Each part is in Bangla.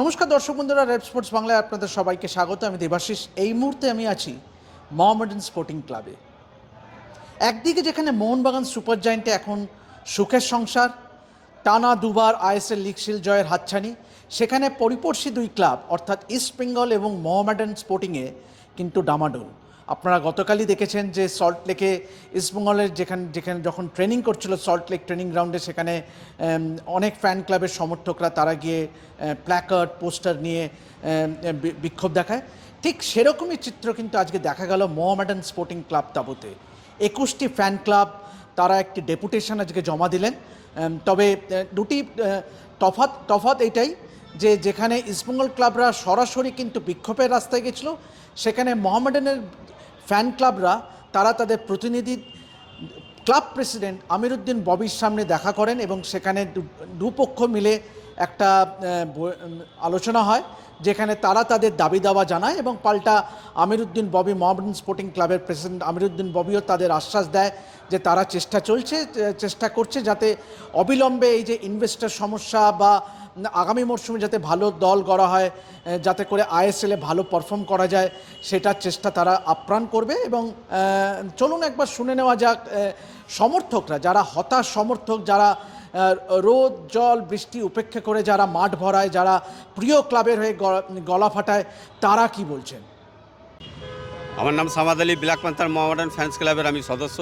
নমস্কার দর্শক বন্ধুরা রেড স্পোর্টস বাংলায় আপনাদের সবাইকে স্বাগত। আমি দেবাশিস। এই মুহূর্তে আমি আছি মোহামেডান স্পোর্টিং ক্লাবে। একদিকে যেখানে মোহনবাগান সুপার জায়েন্টে এখন সুখের সংসার, টানা দুবার আইএসএল লিগ শিল জয়ের হাতছানি, সেখানে পরিপর্শী দুই ক্লাব, অর্থাৎ ইস্ট বেঙ্গল এবং মোহামেডান স্পোর্টিংয়ে কিন্তু ডামাডোল। আপনারা গতকালই দেখেছেন যে সল্ট লেকে ইস্টবেঙ্গলের যেখানে যেখানে যখন ট্রেনিং করছিল সল্ট লেক ট্রেনিং গ্রাউন্ডে সেখানে অনেক ফ্যান ক্লাবের সমর্থকরা তারা গিয়ে প্ল্যাকার্ড পোস্টার নিয়ে বিক্ষোভ দেখায়। ঠিক সেরকমই চিত্র কিন্তু আজকে দেখা গেল মোহামেডান স্পোর্টিং ক্লাব তাবুতে। একুশটি ফ্যান ক্লাব তারা একটি ডেপুটেশন আজকে জমা দিলেন। তবে দুটি তফাত তফাত এটাই যে যেখানে ইস্টবেঙ্গল ক্লাবরা সরাসরি কিন্তু বিক্ষোভের রাস্তায় গেছিল, সেখানে মোহামেডানের ফ্যান ক্লাবরা, তারা তাদের প্রতিনিধি, ক্লাব প্রেসিডেন্ট আমিরুদ্দিন ববির সামনে দেখা করেন এবং সেখানে দুপক্ষ মিলে একটা আলোচনা হয় যেখানে তারা তাদের দাবি দাওয়া জানায় এবং পাল্টা আমিরুদ্দিন ববি মোহামেডান স্পোর্টিং ক্লাবের প্রেসিডেন্ট আমিরুদ্দিন ববিও তাদের আশ্বাস দেয় যে তারা চেষ্টা চলছে চেষ্টা করছে যাতে অবিলম্বে এই যে ইনভেস্টার সমস্যা বা আগামী মরশুমে যাতে ভালো দল গড়া হয় যাতে করে আইএসএলে ভালো পারফর্ম করা যায়, সেটার চেষ্টা তারা আপ্রাণ করবে এবং চলুন একবার শুনে নেওয়া যাক সমর্থকরা, যারা হতাশ সমর্থক, যারা রোদ জল বৃষ্টি উপেক্ষা করে যারা মাঠ ভরায় যারা প্রিয় ক্লাবের হয়ে গলা ফাটায় তারা কি বলছেন? আমার নাম Samad Ali black panther Mohammedan fans ক্লাবের আমি সদস্য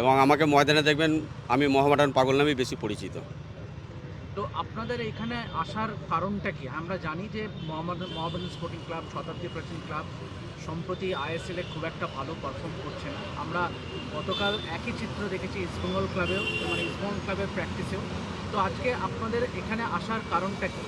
এবং আমাকে ময়দানে দেখবেন আমি মোহামেডান পাগল নামেই বেশি পরিচিত। তো আপনাদের এখানে আসার কারণটা কি? আমরা জানি যে মোহাম্মদ মোহাম্মদ স্পোর্টিং ক্লাব শতাব্দী প্রাচীন ক্লাব সম্প্রতি আইএসএলে খুব একটা ভালো পারফর্ম করছে না। আমরা গতকাল একই চিত্র দেখেছি ইস্টবেঙ্গল ক্লাবেও মানে ইস্টবেঙ্গল ক্লাবের প্র্যাকটিসেও তো আজকে আপনাদের এখানে আসার কারণটা কি?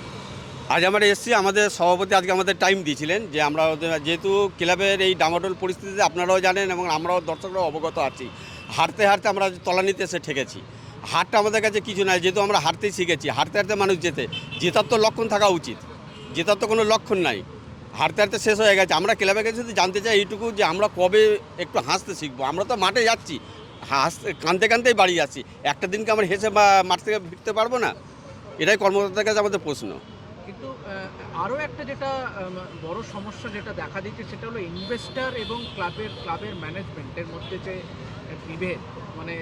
আজ আমরা এসেছি, আমাদের সভাপতি আজকে আমাদের টাইম দিয়েছিলেন যে আমরা যেহেতু ক্লাবের এই ডামাডোল পরিস্থিতিতে আপনারাও জানেন এবং আমরাও দর্শকরাও অবগত আছি হারতে হারতে আমরা তলানিতে এসে ঠেকেছি। হারটা আমাদের কাছে কিছু নয় যেহেতু আমরা হারতেই শিখেছি হারতে হারতে মানুষ যেতে, জেতার তো লক্ষণ থাকা উচিত। জেতার তো কোনো লক্ষণ নাই। হারতে হারতে শেষ হয়ে গেছে। আমরা ক্লাবের কাছে শুধু জানতে চাই এইটুকু যে আমরা কবে একটু হাসতে শিখব। আমরা তো মাঠে যাচ্ছি হাসতে কানতে কানতেই বাড়ি যাচ্ছি। একটা দিনকে আমরা হেসে মাঠ থেকে ফিরতে পারব না? এটাই কর্মকর্তার কাছে আমাদের প্রশ্ন। কিন্তু আরও একটা যেটা বড় সমস্যা যেটা দেখা দিচ্ছে সেটা হলো ইনভেস্টার এবং ক্লাবের ক্লাবের ম্যানেজমেন্টের মধ্যে যে বিভেদ। মানে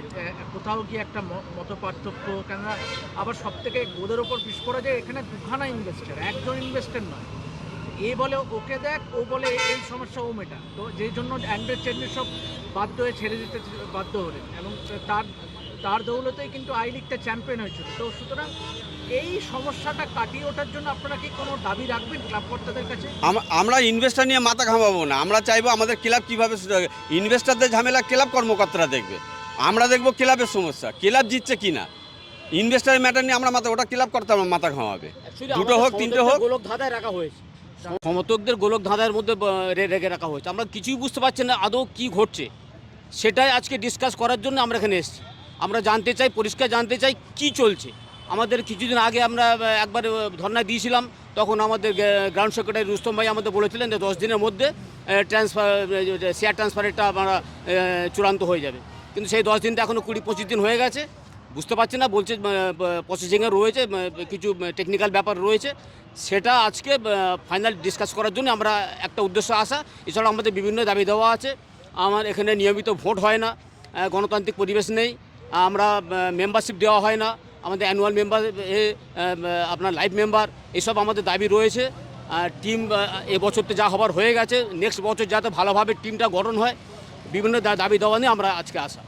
কোথাও গিয়ে একটা মত পার্থক্য কেননা আবার সব থেকে গোদের ওপর পিস বিস্ফোরা যে এখানে দুখানা ইনভেস্টার একজন ইনভেস্টার নয়। এ বলে ওকে দেখ ও বলে এই সমস্যা ও মেটা। তো যেই জন্য অ্যান্ড্রেড চেন্ডের সব বাধ্য হয়ে ছেড়ে দিতে বাধ্য হলেন। এবং তার তার দৌলতেই কিন্তু আই লিগটা চ্যাম্পিয়ন হয়েছিল। তো সুতরাং এই সমস্যাটা কাটিয়ে ওঠার জন্য আপনারা কি কোনো দাবি রাখবেন ক্লাব কর্তাদের কাছে? আমরা ইনভেস্টার নিয়ে মাথা ঘামাবো না। আমরা চাইব আমাদের ক্লাব কীভাবে ইনভেস্টারদের ঝামেলা ক্লাব কর্মকর্তারা দেখবে। আমরা দেখব ক্লাবের সমস্যা ক্লাব জিতছে কি না ইনভেস্টারের ম্যাটার নিয়ে আমরা মাথা ওটা ক্লাব কর্তা মাথা ঘামাবে। দুটো হোক তিনটে হোক। গোলক ধাঁধায় রাখা হয়েছে। সমর্থকদের গোলক ধাঁধার মধ্যে রেখে রাখা হয়েছে। আমরা কিছুই বুঝতে পারছি না আদৌ কি ঘটছে। সেটাই আজকে ডিসকাস করার জন্য আমরা এখানে এসেছি। আমরা জানতে চাই, পরিষ্কার জানতে চাই কি চলছে। আমাদের কিছুদিন আগে আমরা একবার ধর্নায় দিয়েছিলাম। তখন আমাদের গ্রাউন্ড সেক্রেটারি রুস্তম ভাই আমাদের বলেছিলেন যে দশ দিনের মধ্যে ট্রান্সফার শেয়ার ট্রান্সফারেরটা আমরা চূড়ান্ত হয়ে যাবে। কিন্তু সেই দশ দিনটা এখনও কুড়ি পঁচিশ দিন হয়ে গেছে। বুঝতে পারছি না, বলছে প্রসেসিংয়ে রয়েছে কিছু টেকনিক্যাল ব্যাপার রয়েছে। সেটা আজকে ফাইনাল ডিসকাস করার জন্য আমরা একটা উদ্দেশ্য আসা। এছাড়াও আমাদের বিভিন্ন দাবি দেওয়া আছে। আমার এখানে নিয়মিত ভোট হয় না গণতান্ত্রিক পরিবেশ নেই। আমরা মেম্বারশিপ দেওয়া হয় না। আমাদের অ্যানুয়াল মেম্বার আপনার লাইফ মেম্বার এসব আমাদের দাবি রয়েছে। টিম এবছর তো যা হবার হয়ে গেছে নেক্সট বছর যাতে ভালোভাবে টিমটা গঠন হয়, বিভিন্ন দাবি দেওয়া নিয়ে আমরা আজকে আসা।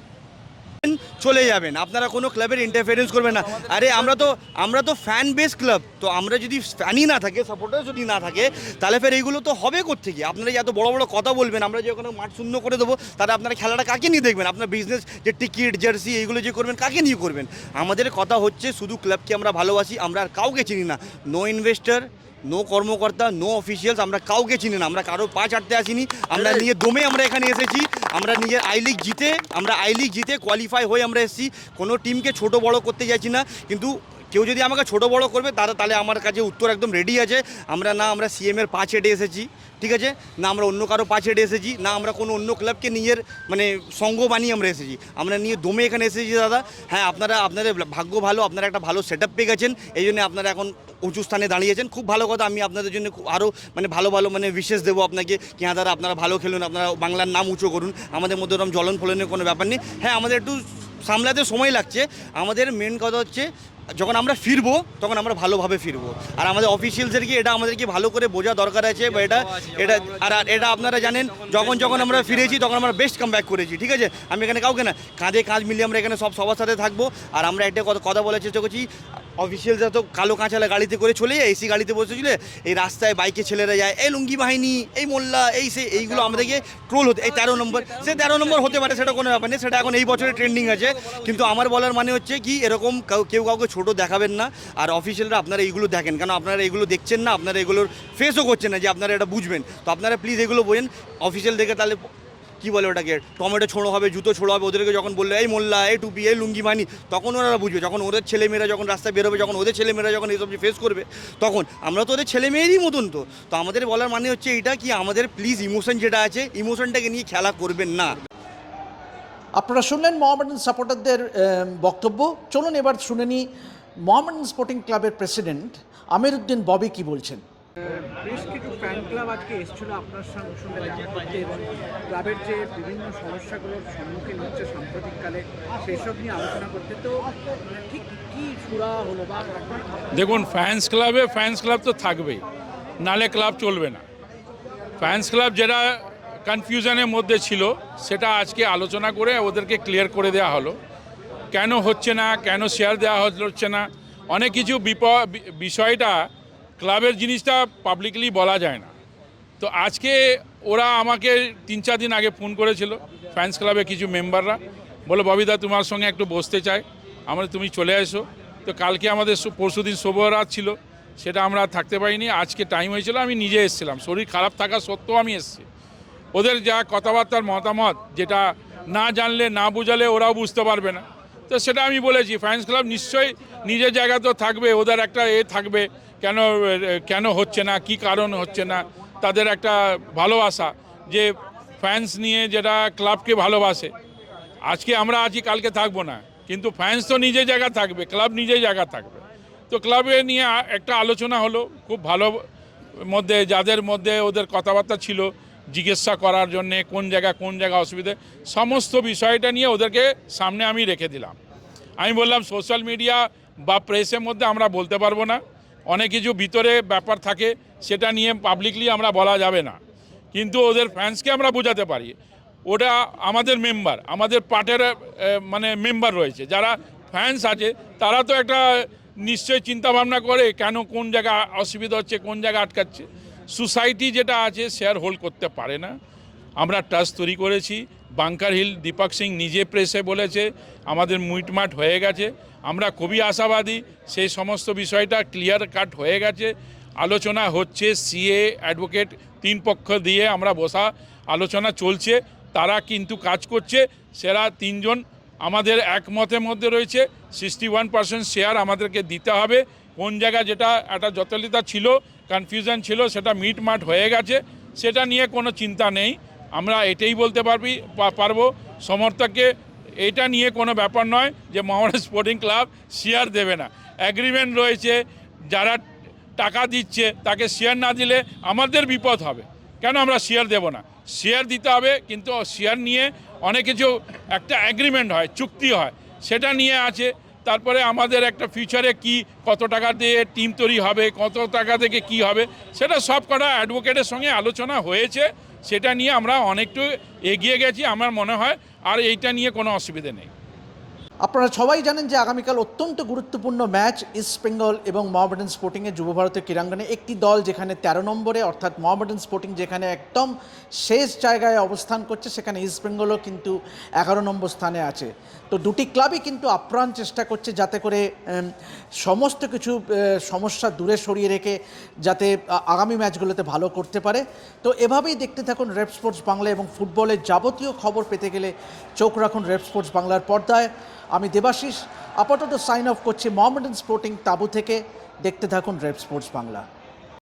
চলে যাবেন। আপনারা কোনো ক্লাবের ইন্টারফারেন্স করবেন না। আরে, আমরা তো আমরা তো ফ্যান বেস ক্লাব তো আমরা যদি ফ্যানই না থাকে সাপোর্টার যদি না থাকে, তাহলে ফের এইগুলো তো হবে কোথেকে আপনারা যে এত বড় বড় কথা বলবেন, আমরা যে কোনো মাঠ শূন্য করে দেবো, তাহলে আপনারা খেলাটা কাকে নিয়ে দেখবেন? আপনার বিজনেস যে টিকিট জার্সি এইগুলো যে করবেন, কাকে নিয়ে করবেন? আমাদের কথা হচ্ছে, শুধু ক্লাবকে আমরা ভালোবাসি, আমরা আর কাউকে চিনি না। নো ইনভেস্টার নো কর্মকর্তা নো অফিসিয়ালস আমরা কাউকে চিনি না আমরা কারও পা চাটতে আসিনি আমরা নিয়ে দমে আমরা এখানে এসেছি আমরা নিজের আই লিগ জিতে আমরা আই লিগ জিতে কোয়ালিফাই হয়ে আমরা এসেছি কোনো টিমকে ছোট বড় করতে যাচ্ছি না কিন্তু কেউ যদি আমাকে ছোট বড় করবে, তারা তাহলে আমার কাছে উত্তর একদম রেডি আছে। আমরা না, আমরা সিএম এর পাঁচ হেঁটে এসেছি, ঠিক আছে? না, আমরা অন্য কারও পাঁচ হেঁটে এসেছি, না, আমরা কোনো অন্য ক্লাবকে নিজের মানে সঙ্গ বানিয়ে আমরা এসেছি। আমরা নিয়ে দমে এখানে এসেছি দাদা। হ্যাঁ আপনারা, আপনাদের ভাগ্য ভালো, আপনারা একটা ভালো সেট আপ পেয়ে গেছেন। এই জন্য আপনারা এখন উঁচু স্থানে দাঁড়িয়েছেন। খুব ভালো কথা, আমি আপনাদের জন্য আরও মানে ভালো ভালো মানে বিশেষ দেবো আপনাকে। কি দাদা, আপনারা ভালো খেলুন, আপনারা বাংলার নাম উঁচু করুন। আমাদের মধ্যে ওরকম জ্বলন ফলনের কোনো ব্যাপার নেই। হ্যাঁ আমাদের একটু সামলাতে সময় লাগছে। আমাদের মেন কথা হচ্ছে, যখন আমরা ফিরবো, তখন আমরা ভালোভাবে ফিরবো। আর আমাদের অফিসিয়ালসদেরকে এটা আমাদেরকে ভালো করে বোঝা দরকার আছে, বা এটা এটা আর এটা আপনারা জানেন, যখন যখন আমরা ফিরেছি, তখন আমরা বেস্ট কাম করেছি, ঠিক আছে? আমি এখানে কাউকে না, কাঁধে কাঁধ মিলিয়ে আমরা এখানে সব সবার সাথে থাকব। আর আমরা কথা কথা বলার চেষ্টা করছি অফিসিয়ালসরা তো কালো কাঁচালা গাড়িতে করে চলে যায় এসি গাড়িতে বসেছিল এই রাস্তায় বাইকে ছেলেরা যায় এই লুঙ্গি বাহিনী এই মোল্লা এই সে এইগুলো আমাদেরকে ট্রোল হতে এই তেরো নম্বর সে তেরো নম্বর হতে পারে সেটা কোনো ব্যাপার নেই সেটা এখন এই বছরে ট্রেন্ডিং আছে। কিন্তু আমার বলার মানে হচ্ছে কি এরকম কাউ- কেউ কাউকে ছোট দেখাবেন না আর অফিসিয়ালরা আপনারা এইগুলো দেখেন কারণ আপনারা এগুলো দেখছেন না আপনারা এগুলোর ফেসও করছেন না যে আপনারা এটা বুঝবেন। তো আপনারা প্লিজ এগুলো বোঝেন অফিসিয়াল দেখে তাহলে কি বলে ওটাকে? টমেটো ছোঁড়ো হবে, জুতো ছোঁড়ো হবে, ওদেরকে যখন বলল, এই মোল্লা, এই টুপি, এই লুঙ্গি মানি তখন ওনারা বুঝবে। যখন ওদের ছেলেমেয়েরা যখন রাস্তায় বেরোবে, যখন ওদের ছেলেমেয়েরা যখন এইসব ফেস করবে, তখন আমরা তো ওদের ছেলেমেয়েরই মতন তো। তো আমাদের বলার মানে হচ্ছে এটা কি, আমাদের প্লিজ ইমোশন যেটা আছে ইমোশনটাকে নিয়ে খেলা করবেন না। আপনারা শুনলেন মোহামেডান সাপোর্টারদের বক্তব্য। চলুন এবার শুনে নিই মোহামেডান স্পোর্টিং ক্লাবের প্রেসিডেন্ট আমির উদ্দিন ববি কি বলছেন। বেশ কিছু ফ্যান ক্লাব আজকে এসেছিল আপনার সঙ্গে দেখা করতে এবং ক্লাবের যে বিভিন্ন সমস্যাগুলোর সম্মুখীন হচ্ছে সাম্প্রতিককালে, সেসব নিয়ে আলোচনা করতে। তো মানে ঠিক কি সুরা হলো বা দেখুন ফ্যান্স ক্লাবে ফ্যান্স ক্লাব তো থাকবেই, নালে ক্লাব চলবে না। ফ্যান্স ক্লাব যেটা কনফিউশনের মধ্যে ছিল, সেটা আজকে আলোচনা করে ওদেরকে ক্লিয়ার করে দেওয়া হলো। কেন হচ্ছে না, কেন শেয়ার দেওয়া হচ্ছে না? অনেক কিছু বিষয়টা ক্লাবের জিনিসটা পাবলিকলি বলা যায় না। তো আজকে ওরা আমাকে তিন চার দিন আগে ফোন করেছিল ফ্যান্স ক্লাবে কিছু মেম্বাররা বলো, ববিদা, তোমার সঙ্গে একটু বসতে চাই। আমরা, তুমি চলে এসো। তো কালকে আমাদের পরশু দিন রাত ছিল, সেটা আমরা থাকতে পারিনি। আজকে টাইম হয়েছিল, আমি নিজে এসেছিলাম। শরীর খারাপ থাকা সত্ত্বেও আমি এসেছি। ওদের যা কথাবার্তার মতামত, যেটা না জানলে, না বুঝালে, ওরাও বুঝতে পারবে না। তো সেটা আমি বলেছি ফ্যান্স ক্লাব নিশ্চয়ই নিজের জায়গা তো থাকবে, ওদের একটা এ থাকবে, কেন কেন হচ্ছে না, কি কারণ হচ্ছে না, তাদের একটা ভালোবাসা যে ফ্যান্স নিয়ে যেটা ক্লাবকে ভালোবাসে। আজকে আমরা আছি, কালকে থাকব না, কিন্তু ফ্যান্স তো নিজের জায়গা থাকবে ক্লাব নিজের জায়গা থাকবে। তো ক্লাবে নিয়ে একটা আলোচনা হলো, খুব ভালো মধ্যে, যাদের মধ্যে ওদের কথাবার্তা ছিল জিজ্ঞাসা করার জন্যে, কোন জায়গা কোন জায়গা অসুবিধে, সমস্ত বিষয়টা নিয়ে ওদেরকে সামনে আমি রেখে দিলাম। আমি বললাম, সোশ্যাল মিডিয়া বা প্রেসের মধ্যে আমরা বলতে পারব না। অনেক কিছু ভিতরে ব্যাপার থাকে, সেটা নিয়ে পাবলিকলি আমরা বলা যাবে না। কিন্তু ওদের ফ্যান্সকে আমরা বোঝাতে পারি। ওটা আমাদের মেম্বার আমাদের পার্টের মানে মেম্বার রয়েছে। যারা ফ্যান্স আছে, তারা তো একটা নিশ্চয় চিন্তা ভাবনা করে কেন কোন জায়গা অসুবিধা হচ্ছে, কোন জায়গা আটকাচ্ছে। সোসাইটি যেটা আছে শেয়ার হোল্ড করতে পারে না। আমরা ট্রাস্ট তৈরি করেছি। বাংকার হিল দীপক সিং নিজে প্রেসে বলেছে, আমাদের মুইটমাট হয়ে গেছে। আমরা খুবই আশাবাদী, সেই সমস্ত বিষয়টা ক্লিয়ার কাট হয়ে গেছে। আলোচনা হচ্ছে সিএ অ্যাডভোকেট তিন পক্ষ দিয়ে আমরা বসা আলোচনা চলছে। তারা কিন্তু কাজ করছে। সেরা তিনজন আমাদের একমতের মধ্যে রয়েছে। সিক্সটি ওয়ান পার্সেন্ট শেয়ার আমাদেরকে দিতে হবে। কোন জায়গা যেটা একটা যতলিতা ছিল কনফিউশন ছিল, সেটা মিটমাট হয়ে গেছে, সেটা নিয়ে কোনো চিন্তা নেই। আমরা এটাই বলতে পারবি পারব। সমর্থককে এটা নিয়ে কোনো ব্যাপার নয় যে মোহামেডান স্পোর্টিং ক্লাব শেয়ার দেবে না। অ্যাগ্রিমেন্ট রয়েছে, যারা টাকা দিচ্ছে, তাকে শেয়ার না দিলে আমাদের বিপদ হবে। কেন আমরা শেয়ার দেব না? শেয়ার দিতে হবে, কিন্তু শেয়ার নিয়ে অনেক কিছু একটা অ্যাগ্রিমেন্ট হয়, চুক্তি হয়। সেটা নিয়ে আছে তারপরে আমাদের একটা ফিউচারে কি, কত টাকা দিয়ে টিম তৈরি হবে, কত টাকা থেকে কি হবে, সেটা সব কটা অ্যাডভোকেটের সঙ্গে আলোচনা হয়েছে। সেটা নিয়ে আমরা অনেকটু এগিয়ে গেছি, আমার মনে হয়। আর এইটা নিয়ে কোনো অসুবিধে নেই। আপনারা সবাই জানেন যে আগামীকাল অত্যন্ত গুরুত্বপূর্ণ ম্যাচ ইস্ট বেঙ্গল এবং মহামেডান স্পোর্টিংয়ের যুব ভারতের ক্রীড়াঙ্গনে একটি দল যেখানে তেরো নম্বরে, অর্থাৎ মহামেডান স্পোর্টিং যেখানে একদম শেষ জায়গায় অবস্থান করছে, সেখানে ইস্ট বেঙ্গলও কিন্তু এগারো নম্বর স্থানে আছে। তো দুটি ক্লাবই কিন্তু আপ্রাণ চেষ্টা করছে যাতে করে সমস্ত কিছু সমস্যা দূরে সরিয়ে রেখে যাতে আগামী ম্যাচগুলোতে ভালো করতে পারে। তো এভাবেই দেখতে থাকুন রেপ স্পোর্টস বাংলা এবং ফুটবলের যাবতীয় খবর পেতে গেলে চোখ রাখুন রেপ স্পোর্টস বাংলার পর্দায়। আমি দেবাশিস, আপাতত সাইন অফ করছি মোহামেডান স্পোর্টিং তাবু থেকে। দেখতে থাকুন রেপ স্পোর্টস বাংলা।